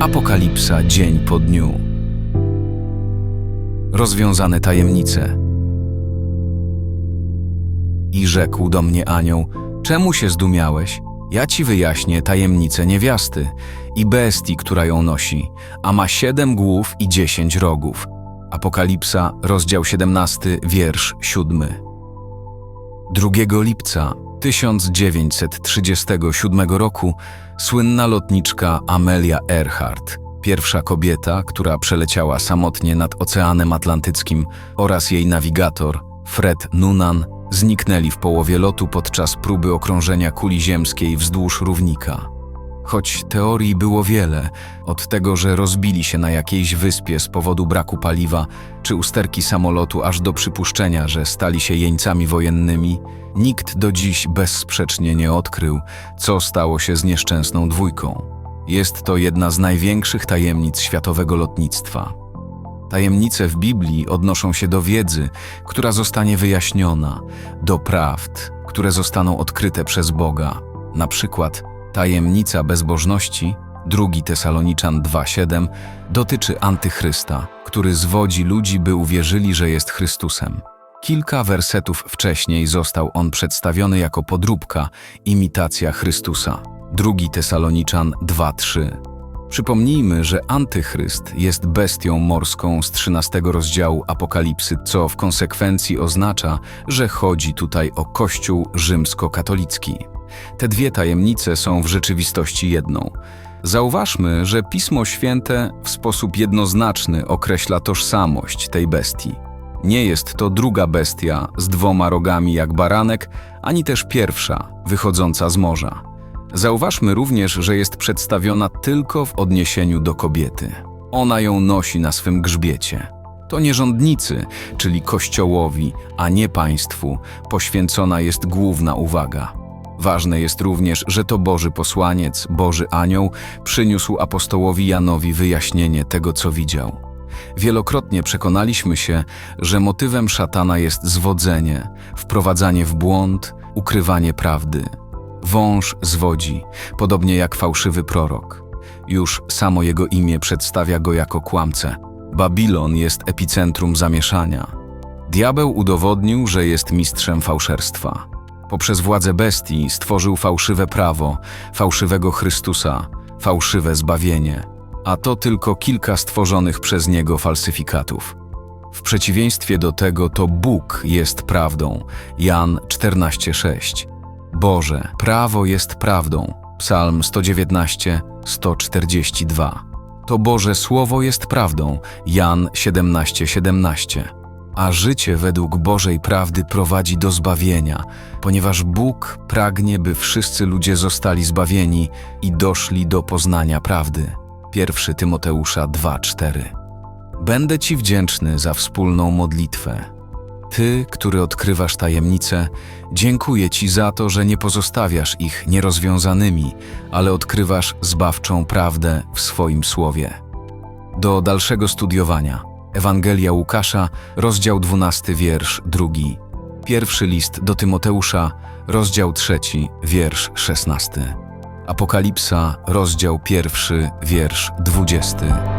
Apokalipsa dzień po dniu. Rozwiązane tajemnice. I rzekł do mnie anioł: Czemu się zdumiałeś? Ja ci wyjaśnię tajemnicę niewiasty i bestii, która ją nosi, a ma siedem głów i dziesięć rogów. Apokalipsa, rozdział 17, wiersz 7. 2 lipca 1937 roku słynna lotniczka Amelia Earhart, pierwsza kobieta, która przeleciała samotnie nad Oceanem Atlantyckim oraz jej nawigator Fred Noonan zniknęli w połowie lotu podczas próby okrążenia kuli ziemskiej wzdłuż równika. Choć teorii było wiele, od tego, że rozbili się na jakiejś wyspie z powodu braku paliwa, czy usterki samolotu, aż do przypuszczenia, że stali się jeńcami wojennymi, nikt do dziś bezsprzecznie nie odkrył, co stało się z nieszczęsną dwójką. Jest to jedna z największych tajemnic światowego lotnictwa. Tajemnice w Biblii odnoszą się do wiedzy, która zostanie wyjaśniona, do prawd, które zostaną odkryte przez Boga. Na przykład tajemnica bezbożności, 2 Tesaloniczan 2:7, dotyczy antychrysta, który zwodzi ludzi, by uwierzyli, że jest Chrystusem. Kilka wersetów wcześniej został on przedstawiony jako podróbka, imitacja Chrystusa. 2 Tesaloniczan 2:3. Przypomnijmy, że antychryst jest bestią morską z 13 rozdziału Apokalipsy, co w konsekwencji oznacza, że chodzi tutaj o Kościół rzymskokatolicki. Te dwie tajemnice są w rzeczywistości jedną. Zauważmy, że Pismo Święte w sposób jednoznaczny określa tożsamość tej bestii. Nie jest to druga bestia z dwoma rogami jak baranek, ani też pierwsza, wychodząca z morza. Zauważmy również, że jest przedstawiona tylko w odniesieniu do kobiety. Ona ją nosi na swym grzbiecie. To nierządnicy, czyli kościołowi, a nie państwu, poświęcona jest główna uwaga. Ważne jest również, że to Boży posłaniec, Boży anioł, przyniósł apostołowi Janowi wyjaśnienie tego, co widział. Wielokrotnie przekonaliśmy się, że motywem szatana jest zwodzenie, wprowadzanie w błąd, ukrywanie prawdy. Wąż zwodzi, podobnie jak fałszywy prorok. Już samo jego imię przedstawia go jako kłamcę. Babilon jest epicentrum zamieszania. Diabeł udowodnił, że jest mistrzem fałszerstwa. Poprzez władzę bestii stworzył fałszywe prawo, fałszywego Chrystusa, fałszywe zbawienie, a to tylko kilka stworzonych przez niego falsyfikatów. W przeciwieństwie do tego to Bóg jest prawdą. Jan 14:6. Boże, prawo jest prawdą. Psalm 119, 142. To Boże Słowo jest prawdą. Jan 17:17. 17. A życie według Bożej prawdy prowadzi do zbawienia, ponieważ Bóg pragnie, by wszyscy ludzie zostali zbawieni i doszli do poznania prawdy. 1 Tymoteusza 2:4. Będę Ci wdzięczny za wspólną modlitwę. Ty, który odkrywasz tajemnice, dziękuję Ci za to, że nie pozostawiasz ich nierozwiązanymi, ale odkrywasz zbawczą prawdę w swoim słowie. Do dalszego studiowania. Ewangelia Łukasza, rozdział 12, wiersz 2. Pierwszy list do Tymoteusza, rozdział 3, wiersz 16. Apokalipsa, rozdział 1, wiersz 20.